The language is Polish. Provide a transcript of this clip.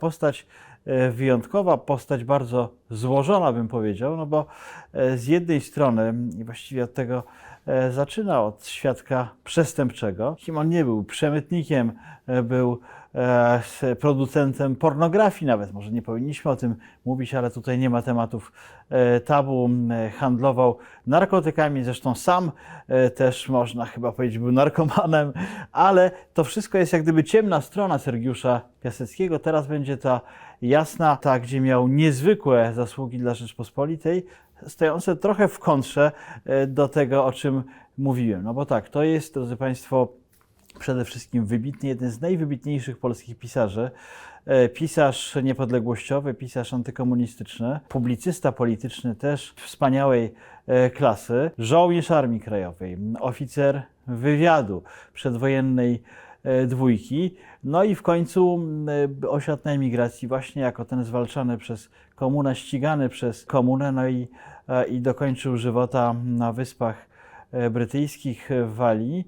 Postać wyjątkowa, postać bardzo złożona, bym powiedział, no bo e, z jednej strony, właściwie od tego e, zaczyna, od świadka przestępczego, kim on nie był, przemytnikiem, e, był e, producentem pornografii nawet, może nie powinniśmy o tym mówić, ale tutaj nie ma tematów e, tabu, e, handlował narkotykami, zresztą sam e, też można chyba powiedzieć był narkomanem, ale to wszystko jest jak gdyby ciemna strona Sergiusza Piaseckiego. Teraz będzie ta jasna, ta, gdzie miał niezwykłe zasługi dla Rzeczpospolitej, stojące trochę w kontrze e, do tego, o czym mówiłem. No bo tak, to jest, drodzy Państwo, przede wszystkim wybitny, jeden z najwybitniejszych polskich pisarzy. E, Pisarz niepodległościowy, pisarz antykomunistyczny, publicysta polityczny też wspaniałej e, klasy, żołnierz Armii Krajowej, oficer wywiadu przedwojennej dwójki, no i w końcu e, osiadł na emigracji właśnie jako ten zwalczany przez komunę, ścigany przez komunę, no i, e, i dokończył żywota na Wyspach e, Brytyjskich w Walii.